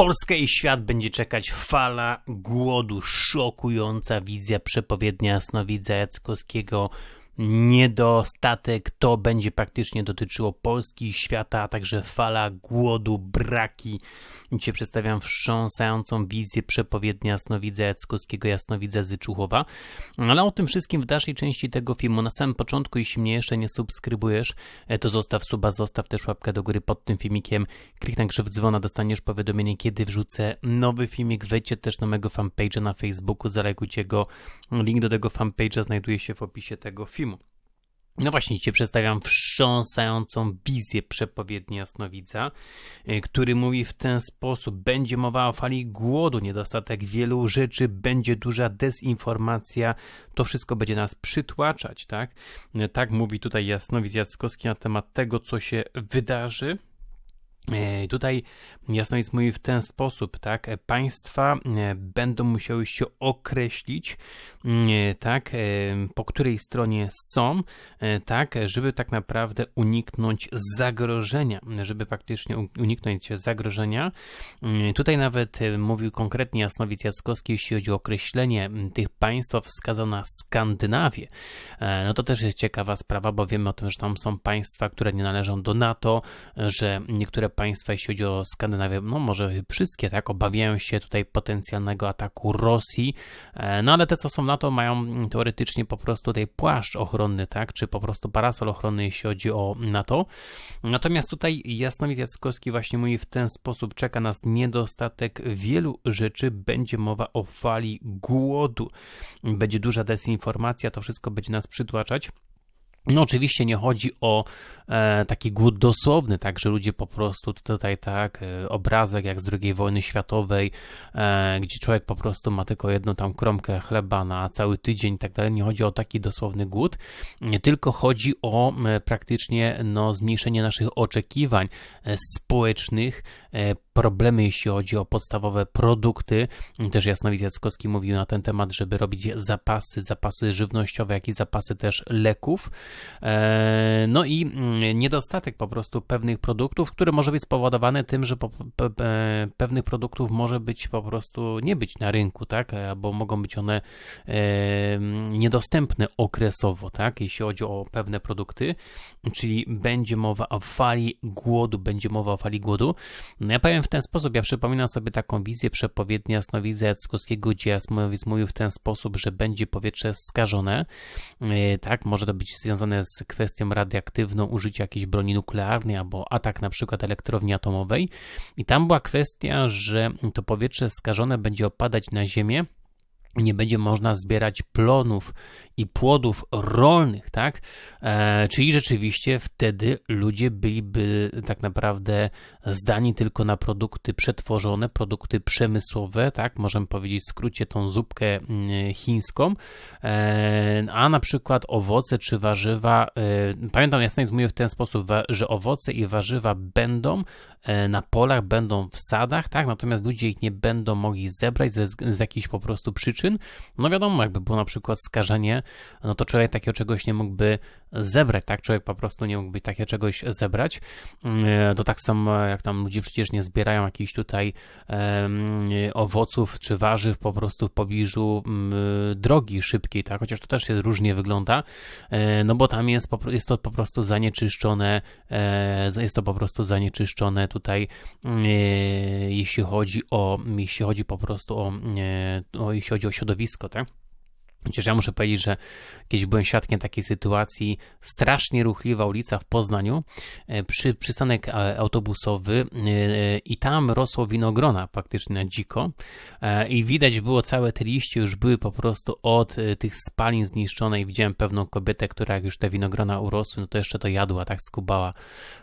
Polskę i świat będzie czekać. Fala głodu, szokująca wizja przepowiednia jasnowidza Jackowskiego niedostatek. To będzie praktycznie dotyczyło Polski świata, a także fala głodu, braki. Dzisiaj przedstawiam wstrząsającą wizję przepowiednia jasnowidza Jackowskiego, jasnowidza Zyczuchowa. Ale o tym wszystkim w dalszej części tego filmu. Na samym początku, jeśli mnie jeszcze nie subskrybujesz, e, to zostaw suba, zostaw też łapkę do góry pod tym filmikiem. Kliknij krzyw dzwona, dostaniesz powiadomienie, kiedy wrzucę nowy filmik. Wejdźcie też na mojego fanpage'a na Facebooku, zalajkujcie go. Link do tego fanpage'a znajduje się w opisie tego filmu. No właśnie, dzisiaj przedstawiam wstrząsającą wizję przepowiedni jasnowidza, y, który mówi w ten sposób: będzie mowa o fali głodu, niedostatek wielu rzeczy, będzie duża dezinformacja, to wszystko będzie nas przytłaczać, tak? Y, tak mówi tutaj jasnowidz Jackowski na temat tego, co się wydarzy. Y, tutaj Jasnowic mówi w ten sposób, tak, państwa będą musiały się określić, tak, po której stronie są, e, tak, żeby tak naprawdę uniknąć zagrożenia, żeby faktycznie uniknąć zagrożenia. Mm, tutaj nawet e, mówił konkretnie Jasnowic Jackowski, jeśli chodzi o określenie tych państw, wskazał na Skandynawię. E, no to też jest ciekawa sprawa, bo wiemy o tym, że tam są państwa, które nie należą do NATO, że niektóre państwa, jeśli chodzi o Skandynawię, no może wszystkie, tak, obawiają się tutaj potencjalnego ataku Rosji, no ale te, co są NATO mają teoretycznie po prostu tutaj płaszcz ochronny, tak, czy po prostu parasol ochronny, jeśli chodzi o NATO. Natomiast tutaj Jasnowic Jackowski właśnie mówi w ten sposób, czeka nas niedostatek wielu rzeczy, będzie mowa o fali głodu, będzie duża dezinformacja, to wszystko będzie nas przytłaczać. No oczywiście nie chodzi o e, taki głód dosłowny, tak, że ludzie po prostu tutaj tak, e, obrazek jak z II wojny światowej, e, gdzie człowiek po prostu ma tylko jedną tam kromkę chleba na cały tydzień i tak dalej. Nie chodzi o taki dosłowny głód, tylko chodzi o praktycznie no, zmniejszenie naszych oczekiwań społecznych, problemy, jeśli chodzi o podstawowe produkty. Też Jasnowicz Jackowski mówił na ten temat, żeby robić zapasy, zapasy żywnościowe, jak i zapasy też leków. E, no i mm, niedostatek po prostu pewnych produktów, który może być spowodowany tym, że pewnych produktów może być po prostu nie być na rynku, tak, albo mogą być one e, niedostępne okresowo, tak, jeśli chodzi o pewne produkty, czyli będzie mowa o fali głodu, będzie mowa o fali głodu. No ja powiem w ten sposób, ja przypominam sobie taką wizję przepowiedni jasnowidza Jackowskiego, gdzie Jasnowic mówił w ten sposób, że będzie powietrze skażone, e, tak, może to być związane z kwestią radioaktywną użycia jakiejś broni nuklearnej albo atak na przykład elektrowni atomowej. I tam była kwestia, że to powietrze skażone będzie opadać na Ziemię nie będzie można zbierać plonów i płodów rolnych, tak? E, czyli rzeczywiście wtedy ludzie byliby tak naprawdę zdani tylko na produkty przetworzone, produkty przemysłowe, tak? Możemy powiedzieć w skrócie tą zupkę mm, chińską, e, a na przykład owoce czy warzywa, e, pamiętam jasno mówię w ten sposób, że owoce i warzywa będą na polach, będą w sadach, tak? Natomiast ludzie ich nie będą mogli zebrać ze, z jakichś po prostu przyczyn. No wiadomo, jakby było na przykład skażenie no to człowiek takiego czegoś nie mógłby zebrać, tak? Człowiek po prostu nie mógłby takiego czegoś zebrać. Mm, to tak samo jak tam ludzie przecież nie zbierają jakichś tutaj um, owoców czy warzyw po prostu w pobliżu um, drogi szybkiej, tak? Chociaż to też jest różnie wygląda, e, no bo tam jest, jest to po prostu zanieczyszczone, e, jest to po prostu zanieczyszczone tutaj, mm, e, jeśli chodzi o, jeśli chodzi po prostu o, o jeśli chodzi o środowisko, tak? Chociaż ja muszę powiedzieć, że kiedyś byłem świadkiem takiej sytuacji, strasznie ruchliwa ulica w Poznaniu, e, przy, przystanek e, autobusowy e, i tam rosło winogrona praktycznie na dziko i widać było całe te liście już były po prostu od tych spalin zniszczone i widziałem pewną kobietę, która jak już te winogrona urosły, no to jeszcze to jadła, tak skubała.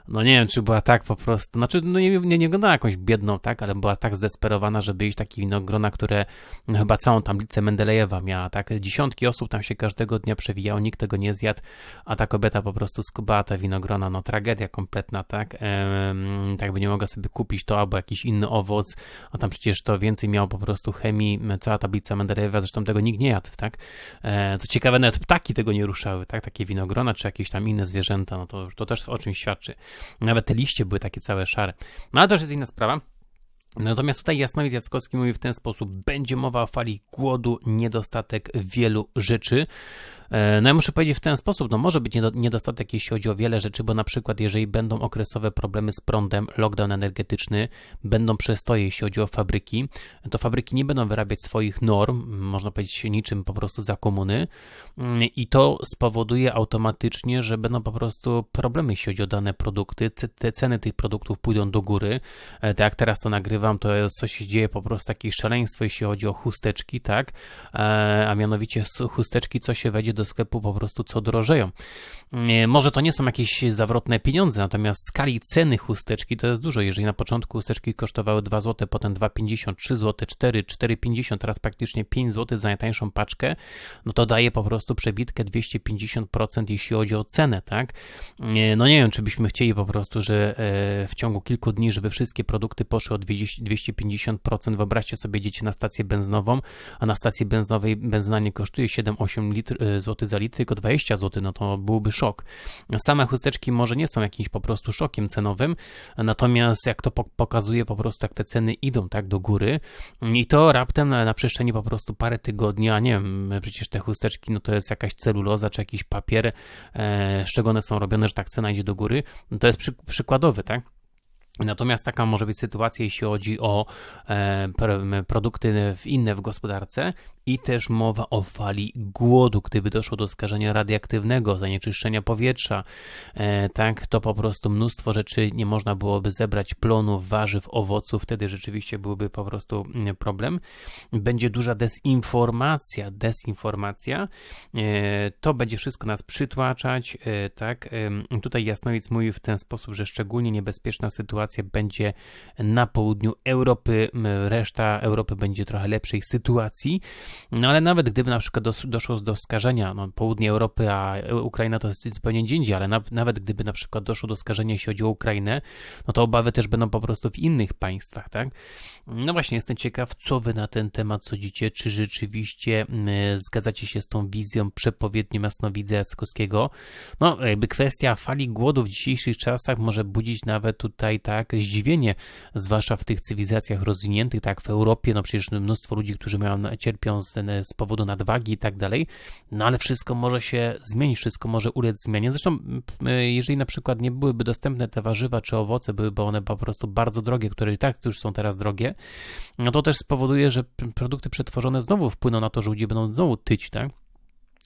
No nie wiem, czy była tak po prostu, znaczy no nie, nie, nie wyglądała jakąś biedną, tak, ale była tak zdesperowana, żeby jeść takie winogrona, które no, chyba całą tablicę Mendelejewa miała, tak, dziesiątki osób tam się każdego dnia przewijało, nikt tego nie zjadł, a ta kobieta po prostu skubała te winogrona, no tragedia kompletna, tak? Ehm, tak by nie mogła sobie kupić to albo jakiś inny owoc, a tam przecież to więcej miało po prostu chemii, cała tablica Mendelejewa, zresztą tego nikt nie jadł, tak? Ehm, co ciekawe, nawet ptaki tego nie ruszały, tak? Takie winogrona, czy jakieś tam inne zwierzęta, no to, to też o czymś świadczy. Nawet te liście były takie całe szare. No ale to już jest inna sprawa. Natomiast tutaj Jasnowic Jackowski mówi w ten sposób, będzie mowa o fali głodu, niedostatek wielu rzeczy. E, no ja muszę powiedzieć w ten sposób, no może być niedostatek jeśli chodzi o wiele rzeczy, bo na przykład jeżeli będą okresowe problemy z prądem, lockdown energetyczny, będą przestoje jeśli chodzi o fabryki, to fabryki nie będą wyrabiać swoich norm, można powiedzieć niczym po prostu za komuny mm, i to spowoduje automatycznie, że będą po prostu problemy jeśli chodzi o dane produkty, te ceny tych produktów pójdą do góry, e, tak jak teraz to nagrywam, to coś się dzieje po prostu takie szaleństwo jeśli chodzi o chusteczki, tak, e, a mianowicie chusteczki, co się wejdzie do sklepu po prostu co drożeją. Może to nie są jakieś zawrotne pieniądze, natomiast w skali ceny chusteczki to jest dużo. Jeżeli na początku chusteczki kosztowały 2 zł, potem 2,50, 3 zł, 4, 4,50, teraz praktycznie 5 zł za najtańszą paczkę, no to daje po prostu przebitkę 250% jeśli chodzi o cenę, tak? No nie wiem, czy byśmy chcieli po prostu, że e, w ciągu kilku dni, żeby wszystkie produkty poszły o 250%. Wyobraźcie sobie, jedziecie na stację benzynową, a na stacji benzynowej benzyna nie kosztuje 7-8 litr, e, zł za litr, tylko 20 zł, no to byłby szok. Same chusteczki może nie są jakimś po prostu szokiem cenowym, natomiast jak to pokazuje po prostu, jak te ceny idą tak do góry i to raptem na, na przestrzeni po prostu parę tygodni, a nie wiem, przecież te chusteczki, no to jest jakaś celuloza czy jakiś papier, e, z czego one są robione, że tak cena idzie do góry, no to jest przy, przykładowy, tak? Natomiast taka może być sytuacja, jeśli chodzi o e, produkty inne w gospodarce i też mowa o fali głodu, gdyby doszło do skażenia radioaktywnego, zanieczyszczenia powietrza, e, tak, to po prostu mnóstwo rzeczy nie można byłoby zebrać, plonów, warzyw, owoców, wtedy rzeczywiście byłby po prostu mm, problem. Będzie duża dezinformacja, dezinformacja, e, to będzie wszystko nas przytłaczać, e, tak, tutaj Jasnowic mówi w ten sposób, że szczególnie niebezpieczna sytuacja będzie na południu Europy, reszta Europy będzie trochę lepszej sytuacji, no ale nawet gdyby na przykład doszło do skażenia, no południe Europy, a Ukraina to jest zupełnie gdzie indziej, ale na, nawet gdyby na przykład doszło do skażenia, jeśli chodzi o Ukrainę, no to obawy też będą po prostu w innych państwach, tak? No właśnie, jestem ciekaw, co wy na ten temat sądzicie, czy rzeczywiście zgadzacie się z tą wizją przepowiednią jasnowidza Jackowskiego? No, jakby kwestia fali głodu w dzisiejszych czasach może budzić nawet tutaj, tak, zdziwienie, zwłaszcza w tych cywilizacjach rozwiniętych, tak, w Europie, no przecież mnóstwo ludzi, którzy mają, cierpią z z powodu nadwagi i tak dalej, no ale wszystko może się zmienić, wszystko może ulec zmianie. Zresztą, jeżeli na przykład nie byłyby dostępne te warzywa czy owoce, byłyby one po prostu bardzo drogie, które i tak już są teraz drogie, no to też spowoduje, że produkty przetworzone znowu wpłyną na to, że ludzie będą znowu tyć, tak?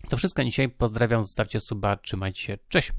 To wszystko dzisiaj. Pozdrawiam, zostawcie suba, trzymajcie się, cześć!